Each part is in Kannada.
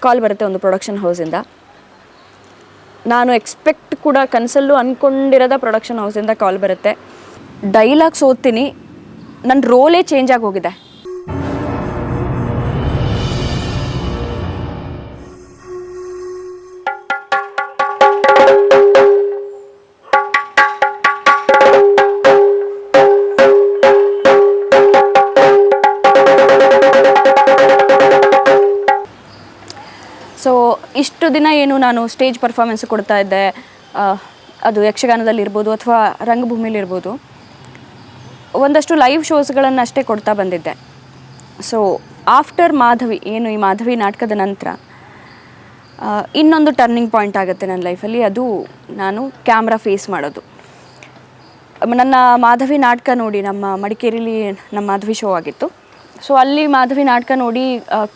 ಕಾಲ್ ಬರುತ್ತೆ ಒಂದು ಪ್ರೊಡಕ್ಷನ್ ಹೌಸಿಂದ ನಾನು ಎಕ್ಸ್ಪೆಕ್ಟ್ ಕೂಡ ಕನಸಲ್ಲೂ ಅಂದ್ಕೊಂಡಿರೋದ ಪ್ರೊಡಕ್ಷನ್ ಹೌಸಿಂದ ಕಾಲ್ ಬರುತ್ತೆ. ಡೈಲಾಗ್ಸ್ ಓದ್ತೀನಿ. ನನ್ನ ರೋಲೇ ಚೇಂಜ್ ಆಗಿ ಹೋಗಿದೆ. ಇಷ್ಟು ದಿನ ಏನು ನಾನು ಸ್ಟೇಜ್ ಪರ್ಫಾರ್ಮೆನ್ಸ್ ಕೊಡ್ತಾ ಇದ್ದೆ ಅದು ಯಕ್ಷಗಾನದಲ್ಲಿರ್ಬೋದು ಅಥವಾ ರಂಗಭೂಮಿಲಿರ್ಬೋದು ಒಂದಷ್ಟು ಲೈವ್ ಶೋಸ್ಗಳನ್ನು ಅಷ್ಟೇ ಕೊಡ್ತಾ ಬಂದಿದ್ದೆ. ಸೊ ಆಫ್ಟರ್ ಮಾಧವಿ, ಏನು ಈ ಮಾಧವಿ ನಾಟಕದ ನಂತರ ಇನ್ನೊಂದು ಟರ್ನಿಂಗ್ ಪಾಯಿಂಟ್ ಆಗುತ್ತೆ ನನ್ನ ಲೈಫಲ್ಲಿ ಅದು ನಾನು ಕ್ಯಾಮ್ರಾ ಫೇಸ್ ಮಾಡೋದು. ನನ್ನ ಮಾಧವಿ ನಾಟಕ ನೋಡಿ ನಮ್ಮ ಮಡಿಕೇರಿಲಿ ನಮ್ಮ ಮಾಧವಿ ಶೋ ಆಗಿತ್ತು. ಸೊ ಅಲ್ಲಿ ಮಾಧವಿ ನಾಟಕ ನೋಡಿ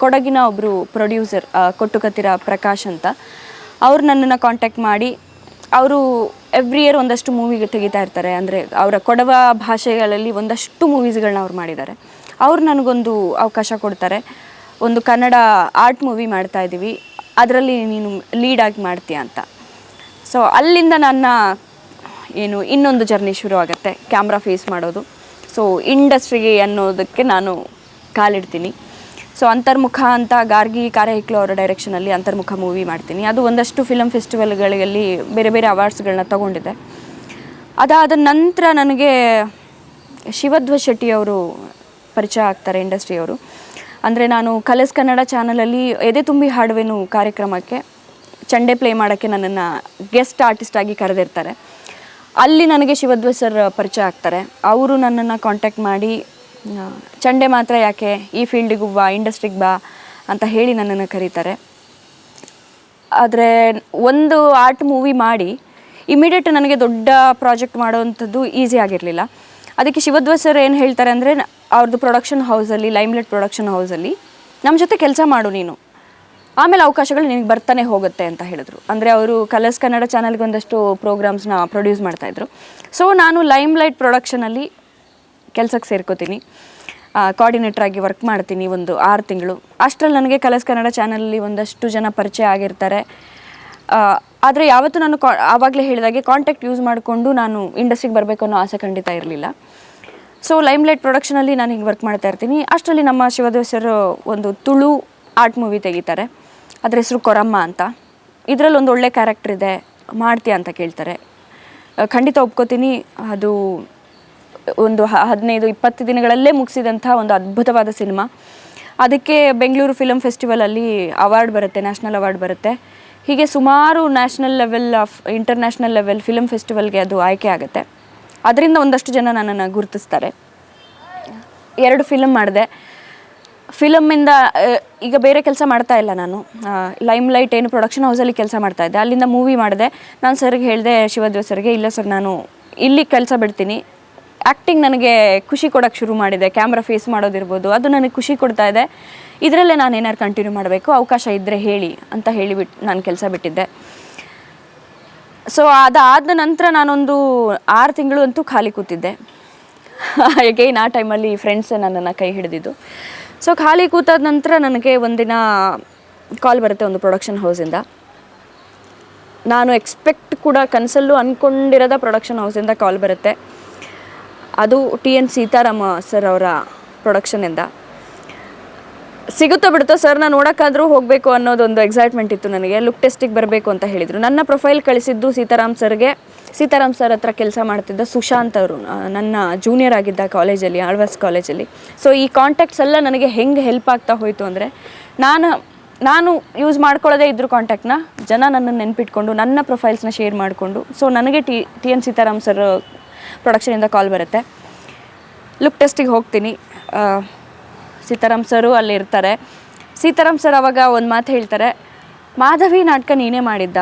ಕೊಡಗಿನ ಒಬ್ಬರು ಪ್ರೊಡ್ಯೂಸರ್ ಕೊಟ್ಟುಕತ್ತಿರ ಪ್ರಕಾಶ್ ಅಂತ. ಅವ್ರು ನನ್ನನ್ನು ಕಾಂಟ್ಯಾಕ್ಟ್ ಮಾಡಿ, ಅವರು ಎವ್ರಿ ಇಯರ್ ಒಂದಷ್ಟು ಮೂವಿ ತೆಗಿತಾ ಇರ್ತಾರೆ. ಅಂದರೆ, ಅವರ ಕೊಡವ ಭಾಷೆಗಳಲ್ಲಿ ಒಂದಷ್ಟು ಮೂವೀಸ್ಗಳನ್ನ ಅವ್ರು ಮಾಡಿದ್ದಾರೆ. ಅವ್ರು ನನಗೊಂದು ಅವಕಾಶ ಕೊಡ್ತಾರೆ. ಒಂದು ಕನ್ನಡ ಆರ್ಟ್ ಮೂವಿ ಮಾಡ್ತಾ ಇದ್ದೀವಿ. ಅದರಲ್ಲಿ ನೀನು ಲೀಡಾಗಿ ಮಾಡ್ತೀಯ ಅಂತ. ಸೊ ಅಲ್ಲಿಂದ ನನ್ನ, ಏನು, ಇನ್ನೊಂದು ಜರ್ನಿ ಶುರು ಆಗುತ್ತೆ ಕ್ಯಾಮ್ರಾ ಫೇಸ್ ಮಾಡೋದು. ಸೊ ಇಂಡಸ್ಟ್ರಿಗೆ ಅನ್ನೋದಕ್ಕೆ ನಾನು ಕಾಲಿಡ್ತೀನಿ. ಸೊ ಅಂತರ್ಮುಖ ಅಂತ ಗಾರ್ಗಿ ಕಾರಹಿಕ್ಲು ಅವರ ಡೈರೆಕ್ಷನಲ್ಲಿ ಅಂತರ್ಮುಖ ಮೂವಿ ಮಾಡ್ತೀನಿ. ಅದು ಒಂದಷ್ಟು ಫಿಲಮ್ ಫೆಸ್ಟಿವಲ್ಗಳಲ್ಲಿ ಬೇರೆ ಬೇರೆ ಅವಾರ್ಡ್ಸ್ಗಳನ್ನ ತಗೊಂಡಿದೆ. ಅದಾದ ನಂತರ ನನಗೆ ಶಿವಧ್ವ ಶೆಟ್ಟಿಯವರು ಪರಿಚಯ ಆಗ್ತಾರೆ ಇಂಡಸ್ಟ್ರಿಯವರು ಅಂದರೆ ನಾನು ಕಲರ್ಸ್ ಕನ್ನಡ ಚಾನಲಲ್ಲಿ ಎದೆ ತುಂಬಿ ಹಾಡುವೆನು ಕಾರ್ಯಕ್ರಮಕ್ಕೆ, ಚಂಡೆ ಪ್ಲೇ ಮಾಡೋಕ್ಕೆ ನನ್ನನ್ನು ಗೆಸ್ಟ್ ಆರ್ಟಿಸ್ಟಾಗಿ ಕರೆದಿರ್ತಾರೆ. ಅಲ್ಲಿ ನನಗೆ ಶಿವಧ್ವ ಸರ್ ಪರಿಚಯ ಆಗ್ತಾರೆ. ಅವರು ನನ್ನನ್ನು ಕಾಂಟ್ಯಾಕ್ಟ್ ಮಾಡಿ ಚಂಡೆ ಮಾತ್ರ ಯಾಕೆ ಈ ಫೀಲ್ಡಿಗೂ ಬಾ ಇಂಡಸ್ಟ್ರಿಗೆ ಬಾ ಅಂತ ಹೇಳಿ ನನ್ನನ್ನು ಕರೀತಾರೆ. ಆದರೆ ಒಂದು ಆರ್ಟ್ ಮೂವಿ ಮಾಡಿ ಇಮಿಡಿಯೇಟ್ ನನಗೆ ದೊಡ್ಡ ಪ್ರಾಜೆಕ್ಟ್ ಮಾಡೋವಂಥದ್ದು ಈಸಿ ಆಗಿರಲಿಲ್ಲ. ಅದಕ್ಕೆ ಶಿವಧ್ವ ಸರ್ ಏನು ಹೇಳ್ತಾರೆ ಅಂದರೆ ಅವ್ರದ್ದು ಪ್ರೊಡಕ್ಷನ್ ಹೌಸಲ್ಲಿ ಲೈಮ್ಲೆಟ್ ಪ್ರೊಡಕ್ಷನ್ ಹೌಸಲ್ಲಿ ನಮ್ಮ ಜೊತೆ ಕೆಲಸ ಮಾಡು ನೀನು. ಆಮೇಲೆ ಅವಕಾಶಗಳು ನಿನಗೆ ಬರ್ತಾನೆ ಹೋಗುತ್ತೆ ಅಂತ ಹೇಳಿದ್ರು. ಅಂದರೆ ಅವರು ಕಲರ್ಸ್ ಕನ್ನಡ ಚಾನಲ್ಗೆ ಒಂದಷ್ಟು ಪ್ರೋಗ್ರಾಮ್ಸ್ನ ಪ್ರೊಡ್ಯೂಸ್ ಮಾಡ್ತಾಯಿದ್ರು ಸೊ ನಾನು ಲೈಮ್ಲೈಟ್ ಪ್ರೊಡಕ್ಷನಲ್ಲಿ ಕೆಲಸಕ್ಕೆ ಸೇರ್ಕೋತೀನಿ. ಕೋಆರ್ಡಿನೇಟರ್ ಆಗಿ ವರ್ಕ್ ಮಾಡ್ತೀನಿ ಒಂದು ಆರು ತಿಂಗಳು. ಅಷ್ಟರಲ್ಲಿ ನನಗೆ ಕಲರ್ಸ್ ಕನ್ನಡ ಚಾನಲಲ್ಲಿ ಒಂದಷ್ಟು ಜನ ಪರಿಚಯ ಆಗಿರ್ತಾರೆ. ಆದರೆ ಯಾವತ್ತೂ ನಾನು ಕಾ, ಆವಾಗಲೇ ಹೇಳಿದಾಗೆ ಕಾಂಟ್ಯಾಕ್ಟ್ ಯೂಸ್ ಮಾಡಿಕೊಂಡು ನಾನು ಇಂಡಸ್ಟ್ರಿಗೆ ಬರಬೇಕು ಅನ್ನೋ ಆಸೆ ಖಂಡಿತ ಇರಲಿಲ್ಲ. ಸೊ ಲೈಮ್ಲೈಟ್ ಪ್ರೊಡಕ್ಷನಲ್ಲಿ ನಾನು ಹಿಂಗೆ ವರ್ಕ್ ಮಾಡ್ತಾ ಇರ್ತೀನಿ. ಅಷ್ಟರಲ್ಲಿ ನಮ್ಮ ಶಿವದೇವ್ ಒಂದು ತುಳು ಆರ್ಟ್ ಮೂವಿ ತೆಗಿತಾರೆ. ಅದರ ಹೆಸರು ಕೊರಮ್ಮ ಅಂತ. ಇದರಲ್ಲಿ ಒಂದು ಒಳ್ಳೆ ಕ್ಯಾರೆಕ್ಟರ್ ಇದೆ, ಮಾಡ್ತೀಯ ಅಂತ ಕೇಳ್ತಾರೆ. ಖಂಡಿತ ಒಪ್ಕೋತೀನಿ. ಅದು ಒಂದು ಹದಿನೈದು, ಇಪ್ಪತ್ತು ದಿನಗಳಲ್ಲೇ ಮುಗಿಸಿದಂಥ ಒಂದು ಅದ್ಭುತವಾದ ಸಿನಿಮಾ. ಅದಕ್ಕೆ ಬೆಂಗಳೂರು ಫಿಲಮ್ ಫೆಸ್ಟಿವಲಲ್ಲಿ ಅವಾರ್ಡ್ ಬರುತ್ತೆ ನ್ಯಾಷನಲ್ ಅವಾರ್ಡ್ ಬರುತ್ತೆ. ಹೀಗೆ ಸುಮಾರು national level of international level film ಫೆಸ್ಟಿವಲ್ಗೆ ಅದು ಆಯ್ಕೆ ಆಗುತ್ತೆ. ಅದರಿಂದ ಒಂದಷ್ಟು ಜನ ನನ್ನನ್ನು ಗುರುತಿಸ್ತಾರೆ. ಎರಡು ಫಿಲಮ್ ಮಾಡಿದೆ. ಫಿಲಮ್ಮಿಂದ ಈಗ ಬೇರೆ ಕೆಲಸ ಮಾಡ್ತಾ ಇಲ್ಲ ನಾನು. ಲೈಮ್ ಲೈಟ್ ಏನು ಪ್ರೊಡಕ್ಷನ್ ಹೌಸಲ್ಲಿ ಕೆಲಸ ಮಾಡ್ತಾ ಇದ್ದೆ. ಅಲ್ಲಿಂದ ಮೂವಿ ಮಾಡಿದೆ. ನಾನು ಸರ್ಗೆ ಹೇಳಿದೆ ಶಿವದೇವ್ ಸರ್ಗೆ ಇಲ್ಲ ಸರ್, ನಾನು ಇಲ್ಲಿ ಕೆಲಸ ಬಿಡ್ತೀನಿ. ಆ್ಯಕ್ಟಿಂಗ್ ನನಗೆ ಖುಷಿ ಕೊಡೋಕ್ಕೆ ಶುರು ಮಾಡಿದೆ ಕ್ಯಾಮ್ರಾ ಫೇಸ್ ಮಾಡೋದಿರ್ಬೋದು, ಅದು ನನಗೆ ಖುಷಿ ಕೊಡ್ತಾ ಇದೆ. ಇದರಲ್ಲೇ ನಾನು ಏನಾದ್ರು ಕಂಟಿನ್ಯೂ ಮಾಡಬೇಕು, ಅವಕಾಶ ಇದ್ದರೆ ಹೇಳಿ ಅಂತ ಹೇಳಿಬಿಟ್ಟು ನಾನು ಕೆಲಸ ಬಿಟ್ಟಿದ್ದೆ. ಸೊ ಅದಾದ ನಂತರ ನಾನೊಂದು ಆರು ತಿಂಗಳು ಅಂತೂ ಖಾಲಿ ಕೂತಿದ್ದೆ. ಅಗೈನ್ ಆ ಟೈಮಲ್ಲಿ ಫ್ರೆಂಡ್ಸೇ ನನ್ನನ್ನು ಕೈ ಹಿಡಿದಿದ್ದು. ಸೊ ಖಾಲಿ ಕೂತಾದ ನಂತರ ನನಗೆ ಒಂದಿನ ಕಾಲ್ ಬರುತ್ತೆ ಒಂದು ಪ್ರೊಡಕ್ಷನ್ ಹೌಸಿಂದ ನಾನು ಎಕ್ಸ್ಪೆಕ್ಟ್ ಕೂಡ ಕನಸಲ್ಲೂ ಅಂದ್ಕೊಂಡಿರೋದ ಪ್ರೊಡಕ್ಷನ್ ಹೌಸಿಂದ ಕಾಲ್ ಬರುತ್ತೆ. ಅದು ಟಿ ಎನ್ ಸೀತಾರಾಮ ಸರ್ ಅವರ ಪ್ರೊಡಕ್ಷನಿಂದ ಸಿಗುತ್ತೋ ಬಿಡುತ್ತೋ ಸರ್ ನಾನು ನೋಡೋಕ್ಕಾದರೂ ಹೋಗಬೇಕು ಅನ್ನೋದೊಂದು ಎಕ್ಸೈಟ್ಮೆಂಟ್ ಇತ್ತು ನನಗೆ. ಲುಕ್ ಟೆಸ್ಟಿಗೆ ಬರಬೇಕು ಅಂತ ಹೇಳಿದರು. ನನ್ನ ಪ್ರೊಫೈಲ್ ಕಳಿಸಿದ್ದು ಸೀತಾರಾಮ್ ಸರ್ಗೆ ಸೀತಾರಾಮ್ ಸರ್ ಹತ್ರ ಕೆಲಸ ಮಾಡ್ತಿದ್ದ ಸುಶಾಂತ್ ಅವರು ನನ್ನ ಜೂನಿಯರ್ ಆಗಿದ್ದ ಕಾಲೇಜಲ್ಲಿ ಆಳ್ವಾಸ್ ಕಾಲೇಜಲ್ಲಿ ಸೊ ಈ ಕಾಂಟ್ಯಾಕ್ಟ್ಸ್ ಎಲ್ಲ ನನಗೆ ಹೆಂಗೆ ಹೆಲ್ಪ್ ಆಗ್ತಾ ಹೋಯಿತು ಅಂದರೆ, ನಾನು ನಾನು ಯೂಸ್ ಮಾಡ್ಕೊಳ್ಳೋದೇ ಇದ್ರು ಕಾಂಟ್ಯಾಕ್ಟ್ನ ಜನ ನನ್ನನ್ನು ನೆನ್ಪಿಟ್ಕೊಂಡು ನನ್ನ ಪ್ರೊಫೈಲ್ಸ್ನ ಶೇರ್ ಮಾಡಿಕೊಂಡು ಸೊ ನನಗೆ T T N Seetharam sir ಪ್ರೊಡಕ್ಷನಿಂದ call ಬರುತ್ತೆ. ಲುಕ್ ಟೆಸ್ಟಿಗೆ ಹೋಗ್ತೀನಿ. ಸೀತಾರಾಮ್ ಸರು ಅಲ್ಲಿ ಇರ್ತಾರೆ. ಸೀತಾರಾಮ್ ಸರ್ ಅವಾಗ ಒಂದು ಮಾತು ಹೇಳ್ತಾರೆ, ಮಾಧವಿ ನಾಟಕ ನೀನೇ ಮಾಡಿದ್ದ?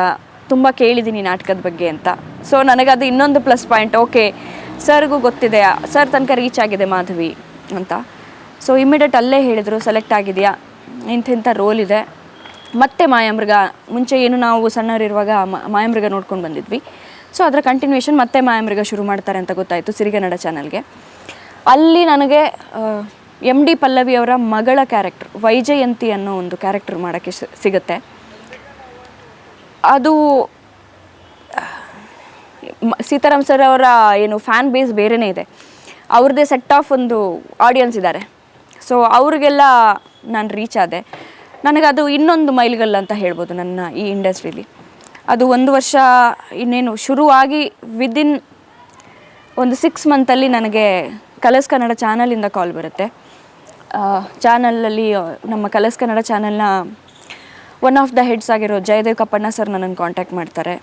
ತುಂಬ ಕೇಳಿದ್ದೀನಿ ನಾಟಕದ ಬಗ್ಗೆ ಅಂತ. ಸೊ ನನಗದು ಇನ್ನೊಂದು ಪ್ಲಸ್ ಪಾಯಿಂಟ್ ಓಕೆ ಸರ್ಗೂ ಗೊತ್ತಿದೆ. ಸರ್ ತನಕ ರೀಚ್ ಆಗಿದೆ ಮಾಧವಿ ಅಂತ. ಸೊ ಇಮಿಡಿಯೇಟ್ ಅಲ್ಲೇ ಹೇಳಿದರು ಸೆಲೆಕ್ಟ್ ಆಗಿದೆಯಾ? ಇಂಥಿಂಥ ರೋಲ್ ಇದೆ. ಮತ್ತೆ ಮಾಯಾಮೃಗ, ಮುಂಚೆ ಏನು ನಾವು ಸಣ್ಣವರಿರುವಾಗ ಮಾಯಾಮೃಗ ನೋಡ್ಕೊಂಡು ಬಂದಿದ್ವಿ. ಸೊ ಅದರ ಕಂಟಿನ್ಯೂಷನ್ ಮತ್ತೆ ಮಾಯಾಮೃಗ ಶುರು ಮಾಡ್ತಾರೆ ಅಂತ ಗೊತ್ತಾಯಿತು ಸಿರಿಗನ್ನಡ ಚಾನಲ್ಗೆ ಅಲ್ಲಿ ನನಗೆ ಎಂ ಡಿ ಪಲ್ಲವಿ ಅವರ ಮಗಳ ಕ್ಯಾರೆಕ್ಟರ್ ವೈಜಯಂತಿ ಅನ್ನೋ ಒಂದು ಕ್ಯಾರೆಕ್ಟರ್ ಮಾಡೋಕ್ಕೆ ಸಿಗುತ್ತೆ. ಅದು ಸೀತಾರಾಮ್ ಸರ್ ಅವರ ಏನು ಫ್ಯಾನ್ ಬೇಸ್ ಬೇರೆನೇ ಇದೆ. ಅವ್ರದ್ದೇ ಸೆಟ್ ಆಫ್ ಒಂದು ಆಡಿಯನ್ಸ್ ಇದ್ದಾರೆ. ಸೊ ಅವ್ರಿಗೆಲ್ಲ ನಾನು ರೀಚ್ ಆದೆ. ನನಗದು ಇನ್ನೊಂದು ಮೈಲ್ಗಲ್ಲ ಅಂತ ಹೇಳ್ಬೋದು ನನ್ನ ಈ ಇಂಡಸ್ಟ್ರೀಲಿ ಅದು ಒಂದು ವರ್ಷ ಇನ್ನೇನು ಶುರುವಾಗಿ ವಿದಿನ್ ಒಂದು ಸಿಕ್ಸ್ ಮಂತಲ್ಲಿ ನನಗೆ ಕಲರ್ಸ್ ಕನ್ನಡ ಚಾನಲಿಂದ ಕಾಲ್ ಬರುತ್ತೆ. ಚಾನಲಲ್ಲಿ ನಮ್ಮ ಕಲರ್ಸ್ ಕನ್ನಡ ಚಾನಲ್ನ ಒನ್ ಆಫ್ ದ ಹೆಡ್ಸ್ ಆಗಿರೋ ಜಯದೇವ್ ಕಪ್ಪಣ್ಣ ಸರ್ ನನ್ನನ್ನು ಕಾಂಟ್ಯಾಕ್ಟ್ ಮಾಡ್ತಾರೆ.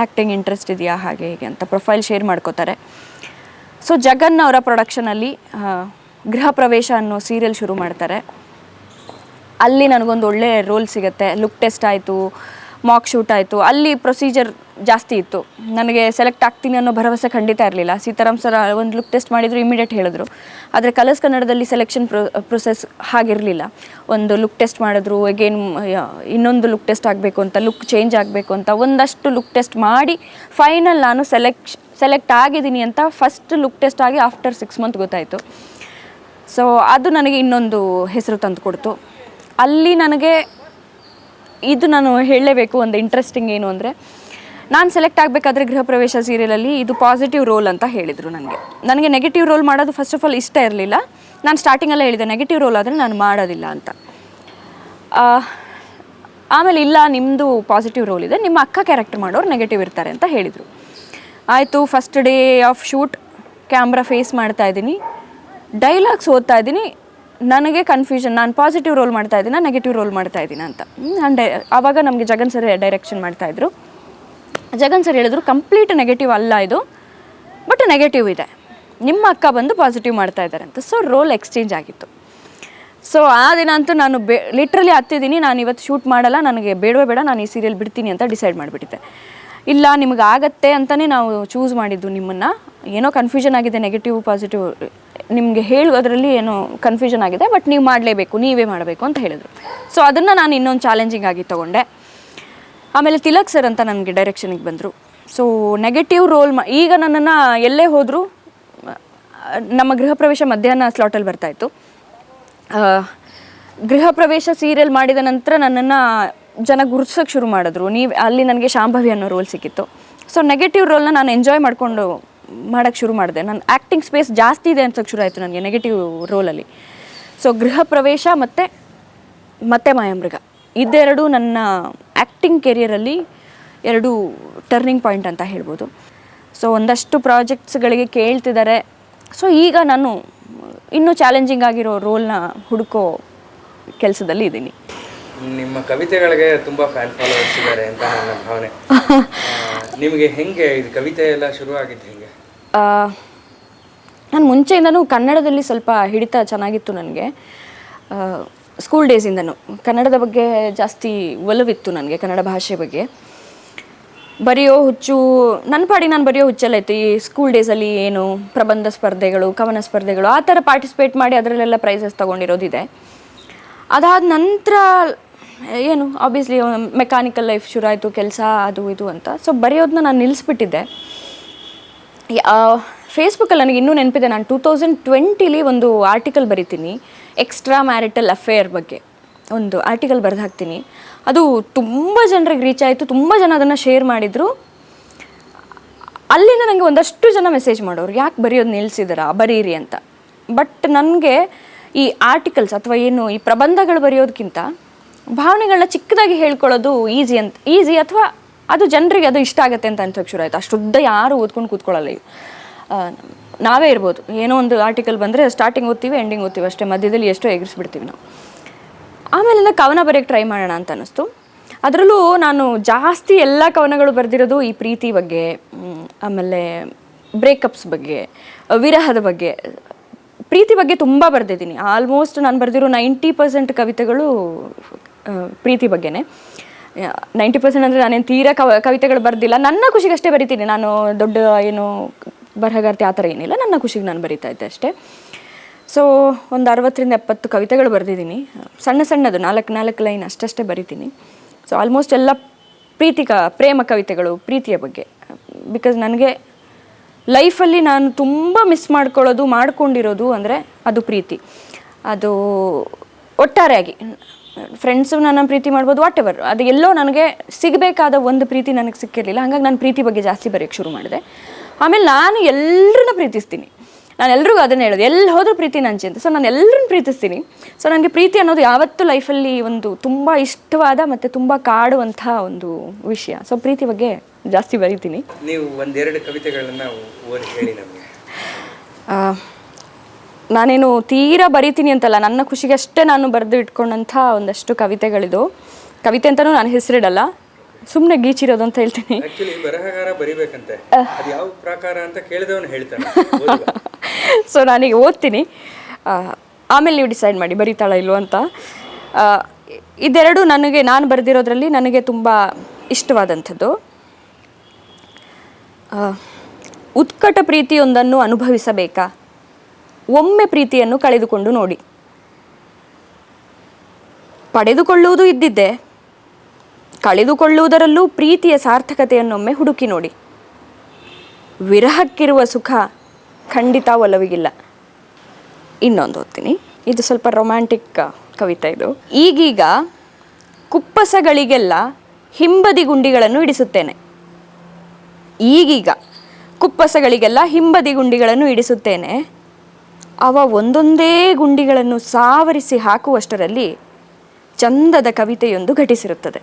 ಆ್ಯಕ್ಟಿಂಗ್ ಇಂಟ್ರೆಸ್ಟ್ ಇದೆಯಾ, ಹಾಗೆ, ಹೀಗೆ ಅಂತ ಪ್ರೊಫೈಲ್ ಶೇರ್ ಮಾಡ್ಕೋತಾರೆ. ಸೊ ಜಗನ್ ಅವರ ಪ್ರೊಡಕ್ಷನಲ್ಲಿ ಗೃಹ ಪ್ರವೇಶ ಅನ್ನೋ ಸೀರಿಯಲ್ ಶುರು ಮಾಡ್ತಾರೆ. ಅಲ್ಲಿ ನನಗೊಂದು ಒಳ್ಳೆಯ ರೋಲ್ ಸಿಗುತ್ತೆ. ಲುಕ್ ಟೆಸ್ಟ್ ಆಯಿತು. ಮಾಕ್ ಶೂಟ್ ಆಯಿತು. ಅಲ್ಲಿ ಪ್ರೊಸೀಜರ್ ಜಾಸ್ತಿ ಇತ್ತು. ನನಗೆ ಸೆಲೆಕ್ಟ್ ಆಗ್ತೀನಿ ಅನ್ನೋ ಭರವಸೆ ಖಂಡಿತ ಇರಲಿಲ್ಲ. ಸೀತಾರಾಮ್ ಸರ್ ಒಂದು ಲುಕ್ ಟೆಸ್ಟ್ ಮಾಡಿದ್ರು ಇಮಿಡಿಯೇಟ್ ಹೇಳಿದ್ರು. ಆದರೆ ಕಲರ್ಸ್ ಕನ್ನಡದಲ್ಲಿ ಸೆಲೆಕ್ಷನ್ ಪ್ರೊ ಪ್ರೊಸೆಸ್ ಹಾಗಿರಲಿಲ್ಲ. ಒಂದು ಲುಕ್ ಟೆಸ್ಟ್ ಮಾಡಿದ್ರು ಅಗೇನ್ ಇನ್ನೊಂದು ಲುಕ್ ಟೆಸ್ಟ್ ಆಗಬೇಕು ಅಂತ ಲುಕ್ ಚೇಂಜ್ ಆಗಬೇಕು ಅಂತ, ಒಂದಷ್ಟು ಲುಕ್ ಟೆಸ್ಟ್ ಮಾಡಿ ಫೈನಲ್ ನಾನು ಸೆಲೆಕ್ಷ್ ಸೆಲೆಕ್ಟ್ ಆಗಿದ್ದೀನಿ ಅಂತ ಫಸ್ಟ್ ಲುಕ್ ಟೆಸ್ಟ್ ಆಗಿ ಆಫ್ಟರ್ ಸಿಕ್ಸ್ ಮಂತ್ ಗೊತ್ತಾಯಿತು. ಸೊ ಅದು ನನಗೆ ಇನ್ನೊಂದು ಹೆಸರು ತಂದು ಕೊಡ್ತು. ಅಲ್ಲಿ ನನಗೆ ಇದು ನಾನು ಹೇಳಲೇಬೇಕು ಒಂದು ಇಂಟ್ರೆಸ್ಟಿಂಗ್ ಏನು ಅಂದರೆ, ನಾನು ಸೆಲೆಕ್ಟ್ ಆಗಬೇಕಾದ್ರೆ ಗೃಹ ಪ್ರವೇಶ ಸೀರಿಯಲಲ್ಲಿ ಇದು ಪಾಸಿಟಿವ್ ರೋಲ್ ಅಂತ ಹೇಳಿದರು ನನಗೆ. ನನಗೆ ನೆಗೆಟಿವ್ ರೋಲ್ ಮಾಡೋದು ಫಸ್ಟ್ ಆಫ್ ಆಲ್ ಇಷ್ಟ ಇರಲಿಲ್ಲ. ನಾನು ಸ್ಟಾರ್ಟಿಂಗಲ್ಲೇ ಹೇಳಿದೆ ನೆಗೆಟಿವ್ ರೋಲ್ ಆದರೆ ನಾನು ಮಾಡೋದಿಲ್ಲ ಅಂತ. ಆಮೇಲೆ ಇಲ್ಲ ನಿಮ್ಮದು ಪಾಸಿಟಿವ್ ರೋಲ್ ಇದೆ, ನಿಮ್ಮ ಅಕ್ಕ ಕ್ಯಾರೆಕ್ಟರ್ ಮಾಡೋರು ನೆಗೆಟಿವ್ ಇರ್ತಾರೆ ಅಂತ ಹೇಳಿದರು. ಆಯಿತು first day of shoot camera face ಮಾಡ್ತಾ ಇದ್ದೀನಿ. ಡೈಲಾಗ್ಸ್ ಓದ್ತಾ ಇದ್ದೀನಿ. ನನಗೆ ಕನ್ಫ್ಯೂಷನ್ ನಾನು ಪಾಸಿಟಿವ್ ರೋಲ್ ಮಾಡ್ತಾ ಇದ್ದೀನಿ ನೆಗೆಟಿವ್ ರೋಲ್ ಮಾಡ್ತಾ ಇದ್ದೀನಿ ಅಂತ. ಆ್ಯಂಡ್ ಆವಾಗ ನಮಗೆ ಜಗನ್ ಸರ್ ಡೈರೆಕ್ಷನ್ ಮಾಡ್ತಾಯಿದ್ರು ಜಗನ್ ಸರ್ ಹೇಳಿದ್ರು ಕಂಪ್ಲೀಟ್ ನೆಗೆಟಿವ್ ಅಲ್ಲ ಇದು ಬಟ್ ನೆಗೆಟಿವ್ ಇದೆ. ನಿಮ್ಮ ಅಕ್ಕ ಬಂದು ಪಾಸಿಟಿವ್ ಮಾಡ್ತಾ ಇದ್ದಾರೆ ಅಂತ. ಸೊ ರೋಲ್ ಎಕ್ಸ್ಚೇಂಜ್ ಆಗಿತ್ತು. ಸೊ ಆ ದಿನ ಅಂತೂ ನಾನು ಬೇ ಲಿಟ್ರಲಿ ಹತ್ತಿದ್ದೀನಿ, ನಾನು ಇವತ್ತು ಶೂಟ್ ಮಾಡಲ್ಲ, ನನಗೆ ಬೇಡವೇ ಬೇಡ, ನಾನು ಈ ಸೀರಿಯಲ್ ಬಿಡ್ತೀನಿ ಅಂತ ಡಿಸೈಡ್ ಮಾಡಿಬಿಟ್ಟಿದ್ದೆ. ಇಲ್ಲ, ನಿಮಗೆ ಆಗತ್ತೆ ಅಂತಲೇ ನಾವು ಚೂಸ್ ಮಾಡಿದ್ದು ನಿಮ್ಮನ್ನು. ಏನೋ ಕನ್ಫ್ಯೂಷನ್ ಆಗಿದೆ ನೆಗೆಟಿವ್ ಪಾಸಿಟಿವ್ ನಿಮಗೆ ಹೇಳೋದ್ರಲ್ಲಿ ಏನೋ ಕನ್ಫ್ಯೂಷನ್ ಆಗಿದೆ ಬಟ್ ನೀವು ಮಾಡಲೇಬೇಕು, ನೀವೇ ಮಾಡಬೇಕು ಅಂತ ಹೇಳಿದರು. ಸೊ ಅದನ್ನು ನಾನು ಇನ್ನೊಂದು ಚಾಲೆಂಜಿಂಗ್ ಆಗಿ ತೊಗೊಂಡೆ. ಆಮೇಲೆ ತಿಲಕ್ ಸರ್ ಅಂತ ನನಗೆ ಡೈರೆಕ್ಷನಿಗೆ ಬಂದರು. ಸೊ ನೆಗೆಟಿವ್ ರೋಲ್ ಮಾ ಈಗ ನನ್ನನ್ನು ಎಲ್ಲೇ ಹೋದರೂ, ನಮ್ಮ ಗೃಹ ಪ್ರವೇಶ ಮಧ್ಯಾಹ್ನ ಸ್ಲಾಟಲ್ಲಿ ಬರ್ತಾಯಿತ್ತು ಗೃಹ ಪ್ರವೇಶ ಸೀರಿಯಲ್ ಮಾಡಿದ ನಂತರ ನನ್ನನ್ನು ಜನ ಗುರುತಿಸೋಕೆ ಶುರು ಮಾಡಿದ್ರು. ನೀವು ಅಲ್ಲಿ ನನಗೆ ಶಾಂಭವಿ ಅನ್ನೋ ರೋಲ್ ಸಿಕ್ಕಿತ್ತು. ಸೊ ನೆಗೆಟಿವ್ ರೋಲ್ನ ನಾನು ಎಂಜಾಯ್ ಮಾಡಿಕೊಂಡು ಮಾಡೋಕ್ಕೆ ಶುರು ಮಾಡಿದೆ. ನನ್ನ ಆ್ಯಕ್ಟಿಂಗ್ ಸ್ಪೇಸ್ ಜಾಸ್ತಿ ಇದೆ ಅನ್ಸೋಕ್ಕೆ ಶುರು ಆಯಿತು ನನಗೆ ನೆಗೆಟಿವ್ ರೋಲಲ್ಲಿ ಸೊ ಗೃಹ ಪ್ರವೇಶ ಮತ್ತು, ಮತ್ತೆ ಮಾಯಾಮೃಗ. ಇದೆರಡು ನನ್ನ ಆ್ಯಕ್ಟಿಂಗ್ ಕೆರಿಯರಲ್ಲಿ ಎರಡು ಟರ್ನಿಂಗ್ ಪಾಯಿಂಟ್ ಅಂತ ಹೇಳ್ಬೋದು. ಸೊ ಒಂದಷ್ಟು ಪ್ರಾಜೆಕ್ಟ್ಸ್ಗಳಿಗೆ ಕೇಳ್ತಿದ್ದಾರೆ ಸೊ ಈಗ ನಾನು ಇನ್ನೂ ಚಾಲೆಂಜಿಂಗ್ ಆಗಿರೋ ರೋಲ್ನ ಹುಡುಕೋ ಕೆಲಸದಲ್ಲಿ ಇದ್ದೀನಿ. ನಿಮ್ಮ ಕವಿತೆಗಳಿಗೆ ತುಂಬಾ ಫ್ಯಾನ್ ಫಾಲೋವರ್ಸ್ ಇದ್ದಾರೆ ಅಂತ ನನ್ನ ಭಾವನೆ. ನಿಮಗೆ ಹೆಂಗೆ ಇದು ಕವಿತೆ ಎಲ್ಲ ಶುರು ಆಗಿದ್ದು ಹೆಂಗೆ? ನಾನು ಮುಂಚೆಯಿಂದನೂ ಕನ್ನಡದಲ್ಲಿ ಸ್ವಲ್ಪ ಹಿಡಿತ ಚೆನ್ನಾಗಿತ್ತು ನನಗೆ. ಸ್ಕೂಲ್ ಡೇಸಿಂದನೂ ಕನ್ನಡದ ಬಗ್ಗೆ ಜಾಸ್ತಿ ಒಲವಿತ್ತು ನನಗೆ ಕನ್ನಡ ಭಾಷೆ ಬಗ್ಗೆ. ಬರೆಯೋ ಹುಚ್ಚು ನನ್ನ ಪಾಡಿ ನಾನು ಬರೆಯೋ ಹುಚ್ಚೆಲ್ಲ ಇತ್ತು. ಈ ಸ್ಕೂಲ್ ಡೇಸಲ್ಲಿ ಏನು ಪ್ರಬಂಧ ಸ್ಪರ್ಧೆಗಳು ಕವನ ಸ್ಪರ್ಧೆಗಳು ಆ ಥರ ಪಾರ್ಟಿಸಿಪೇಟ್ ಮಾಡಿ ಅದರಲ್ಲೆಲ್ಲ ಪ್ರೈಸಸ್ ತೊಗೊಂಡಿರೋದಿದೆ. ಅದಾದ ನಂತರ ಏನು ಆಬ್ವಿಯಸ್ಲಿ ಮೆಕ್ಯಾನಿಕಲ್ ಲೈಫ್ ಶುರು ಆಯಿತು, ಕೆಲಸ ಅದು ಇದು ಅಂತ. ಸೊ ಬರೆಯೋದನ್ನ ನಾನು ನಿಲ್ಲಿಸ್ಬಿಟ್ಟಿದ್ದೆ ಫೇಸ್ಬುಕ್ಕಲ್ಲಿ ನನಗೆ ಇನ್ನೂ ನೆನಪಿದೆ, ನಾನು ಟೂ ತೌಸಂಡ್ ಟ್ವೆಂಟಿಲಿ ಒಂದು ಆರ್ಟಿಕಲ್ ಬರಿತೀನಿ ಎಕ್ಸ್ಟ್ರಾ ಮ್ಯಾರಿಟಲ್ ಅಫೇರ್ ಬಗ್ಗೆ. ಒಂದು ಆರ್ಟಿಕಲ್ ಬರೆದು ಹಾಕ್ತೀನಿ. ಅದು ತುಂಬ ಜನರಿಗೆ ರೀಚ್ ಆಯಿತು, ತುಂಬ ಜನ ಅದನ್ನು ಶೇರ್ ಮಾಡಿದರು. ಅಲ್ಲಿಂದ ನನಗೆ ಒಂದಷ್ಟು ಜನ ಮೆಸೇಜ್ ಮಾಡೋರು, ಯಾಕೆ ಬರೆಯೋದು ನಿಲ್ಲಿಸಿದಾರಾ ಬರೀರಿ ಅಂತ. ಬಟ್ ನನಗೆ ಈ ಆರ್ಟಿಕಲ್ಸ್ ಅಥವಾ ಏನು, ಈ ಪ್ರಬಂಧಗಳು ಬರೆಯೋದಕ್ಕಿಂತ ಭಾವನೆಗಳನ್ನ ಚಿಕ್ಕದಾಗಿ ಹೇಳ್ಕೊಳ್ಳೋದು ಈಸಿ ಅಂತ ಈಸಿ ಅಥವಾ ಅದು ಜನರಿಗೆ ಅದು ಇಷ್ಟ ಆಗುತ್ತೆ ಅಂತ ಅನ್ಸೋಕೆ ಶುರು ಆಯಿತು. ಅಷ್ಟುದ್ದ ಯಾರು ಓದ್ಕೊಂಡು ಕೂತ್ಕೊಳ್ಳಲ್ಲ ಇವು ನಾವೇ ಇರ್ಬೋದು. ಏನೋ ಒಂದು ಆರ್ಟಿಕಲ್ ಬಂದರೆ ಸ್ಟಾರ್ಟಿಂಗ್ ಓದ್ತೀವಿ ಎಂಡಿಂಗ್ ಓದ್ತೀವಿ ಅಷ್ಟೇ. ಮಧ್ಯದಲ್ಲಿ ಎಷ್ಟೋ ಎಗರಿಸ್ಬಿಡ್ತೀವಿ ನಾವು. ಆಮೇಲಿಂದ ಕವನ ಬರೆಯೋಕ್ಕೆ ಟ್ರೈ ಮಾಡೋಣ ಅಂತ ಅನ್ನಿಸ್ತು. ಅದರಲ್ಲೂ ನಾನು ಜಾಸ್ತಿ ಎಲ್ಲ ಕವನಗಳು ಬರೆದಿರೋದು ಈ ಪ್ರೀತಿ ಬಗ್ಗೆ ಆಮೇಲೆ ಬ್ರೇಕಪ್ಸ್ ಬಗ್ಗೆ, ವಿರಹದ ಬಗ್ಗೆ. ಪ್ರೀತಿ ಬಗ್ಗೆ ತುಂಬ ಬರೆದಿದ್ದೀನಿ. ಆಲ್ಮೋಸ್ಟ್ ನಾನು ಬರೆದಿರೋ ನೈಂಟಿ ಪರ್ಸೆಂಟ್ ಕವಿತೆಗಳು ಪ್ರೀತಿ ಬಗ್ಗೆನೇ. ನೈಂಟಿ ಪರ್ಸೆಂಟ್ ಅಂದರೆ ನಾನೇನು ತೀರ ಕವ, ಕವಿತೆಗಳು ಬರೆದಿಲ್ಲ. ನನ್ನ ಖುಷಿಗಷ್ಟೇ ಬರಿತೀನಿ. ನಾನು ದೊಡ್ಡ ಏನು ಬರಹಗಾರ್ತಿ ಆ ಥರ ಏನಿಲ್ಲ. ನನ್ನ ಖುಷಿಗೆ ನಾನು ಬರಿತಾ ಇದ್ದೆ ಅಷ್ಟೇ. ಸೊ ಒಂದು ಅರವತ್ತರಿಂದ ಎಪ್ಪತ್ತು ಕವಿತೆಗಳು ಬರೆದಿದ್ದೀನಿ. ಸಣ್ಣ ಸಣ್ಣದು, ನಾಲ್ಕು ನಾಲ್ಕು ಲೈನ್ ಅಷ್ಟಷ್ಟೇ ಬರಿತೀನಿ. ಸೊ ಆಲ್ಮೋಸ್ಟ್ ಎಲ್ಲ ಪ್ರೀತಿ ಕ, ಪ್ರೇಮ ಕವಿತೆಗಳು ಪ್ರೀತಿಯ ಬಗ್ಗೆ. ಬಿಕಾಸ್ ನನಗೆ ಲೈಫಲ್ಲಿ ನಾನು ತುಂಬ ಮಿಸ್ ಮಾಡ್ಕೊಳ್ಳೋದು, ಮಾಡ್ಕೊಂಡಿರೋದು ಅಂದರೆ ಅದು ಪ್ರೀತಿ. ಅದು ಒಟ್ಟಾರೆಯಾಗಿ. ಫ್ರೆಂಡ್ಸು ನನ್ನ ಪ್ರೀತಿ ಮಾಡ್ಬೋದು ವಾಟ್ ಎವರ್ ಅದು ಎಲ್ಲೋ ನನಗೆ ಸಿಗಬೇಕಾದ ಒಂದು ಪ್ರೀತಿ ನನಗೆ ಸಿಕ್ಕಿರಲಿಲ್ಲ. ಹಾಗಾಗಿ ನಾನು ಪ್ರೀತಿ ಬಗ್ಗೆ ಜಾಸ್ತಿ ಬರೆಯೋಕ್ಕೆ ಶುರು ಮಾಡಿದೆ. ಆಮೇಲೆ ನಾನು ಎಲ್ಲರನ್ನ ಪ್ರೀತಿಸ್ತೀನಿ. ನಾನು ಎಲ್ರಿಗೂ ಅದನ್ನೇ ಹೇಳೋದು ಎಲ್ಲಿ ಹೋದ್ರೂ ಪ್ರೀತಿ ನನ್ನ ಅಂತ ಸೊ ನಾನು ಎಲ್ಲರನ್ನ ಪ್ರೀತಿಸ್ತೀನಿ. ಸೊ ನನಗೆ ಪ್ರೀತಿ ಅನ್ನೋದು ಯಾವತ್ತೂ ಲೈಫಲ್ಲಿ ಒಂದು ತುಂಬ ಇಷ್ಟವಾದ ಮತ್ತು ತುಂಬ ಕಾಡುವಂಥ ಒಂದು ವಿಷಯ. ಸೊ ಪ್ರೀತಿ ಬಗ್ಗೆ ಜಾಸ್ತಿ ಬರೀತೀನಿ. ನೀವು ಒಂದೆರಡು ಕವಿತೆಗಳನ್ನು ಓದಿ ಹೇಳಿ ನಮಗೆ. ನಾನೇನು ತೀರಾ ಬರೀತೀನಿ ಅಂತಲ್ಲ ನನ್ನ ಖುಷಿಗೆ ಅಷ್ಟೇ ನಾನು ಬರೆದು ಇಟ್ಕೊಂಡಂಥ ಒಂದಷ್ಟು ಕವಿತೆಗಳಿದು. ಕವಿತೆ ಅಂತಲೂ ನಾನು ಹೆಸರಿಡಲ್ಲ ಸುಮ್ಮನೆ ಗೀಚಿರೋದು ಅಂತ ಹೇಳ್ತೀನಿ. ಆಕ್ಚುಲಿ ಬರಹಗಾರ ಬರಿಬೇಕಂತೆ. ಅದು ಯಾವ ಪ್ರಕಾರ ಅಂತ ಕೇಳಿದವನು ಹೇಳ್ತಾನೆ. ಓದುವ. ಸೊ ನಾನೀಗ ಓದ್ತೀನಿ. ಆಮೇಲೆ ನೀವು ಡಿಸೈಡ್ ಮಾಡಿ ಬರೀತಾಳ ಇಲ್ವ ಅಂತ. ಇದೆರಡು ನನಗೆ ನಾನು ಬರೆದಿರೋದ್ರಲ್ಲಿ ನನಗೆ ತುಂಬ ಇಷ್ಟವಾದಂಥದ್ದು. ಉತ್ಕಟ ಪ್ರೀತಿಯೊಂದನ್ನು ಅನುಭವಿಸಬೇಕಾ? ಒಮ್ಮೆ ಪ್ರೀತಿಯನ್ನು ಕಳೆದುಕೊಂಡು ನೋಡಿ. ಪಡೆದುಕೊಳ್ಳುವುದು ಇದ್ದಿದ್ದೆ. ಕಳೆದುಕೊಳ್ಳುವುದರಲ್ಲೂ ಪ್ರೀತಿಯ ಸಾರ್ಥಕತೆಯನ್ನೊಮ್ಮೆ ಹುಡುಕಿ ನೋಡಿ. ವಿರಹಕ್ಕಿರುವ ಸುಖ ಖಂಡಿತ ಒಲವಿಗಿಲ್ಲ. ಇನ್ನೊಂದು ಓದ್ತೀನಿ. ಇದು ಸ್ವಲ್ಪ ರೊಮ್ಯಾಂಟಿಕ್ ಕವಿತೆ ಇದು. ಈಗೀಗ ಕುಪ್ಪಸಗಳಿಗೆಲ್ಲ ಹಿಂಬದಿ ಗುಂಡಿಗಳನ್ನು ಇಡಿಸುತ್ತೇನೆ. ಈಗೀಗ ಕುಪ್ಪಸಗಳಿಗೆಲ್ಲ ಹಿಂಬದಿ ಗುಂಡಿಗಳನ್ನು ಇಡಿಸುತ್ತೇನೆ. ಅವ ಒಂದೊಂದೇ ಗುಂಡಿಗಳನ್ನು ಸಾವರಿಸಿ ಹಾಕುವಷ್ಟರಲ್ಲಿ ಚಂದದ ಕವಿತೆಯೊಂದು ಘಟಿಸಿರುತ್ತದೆ.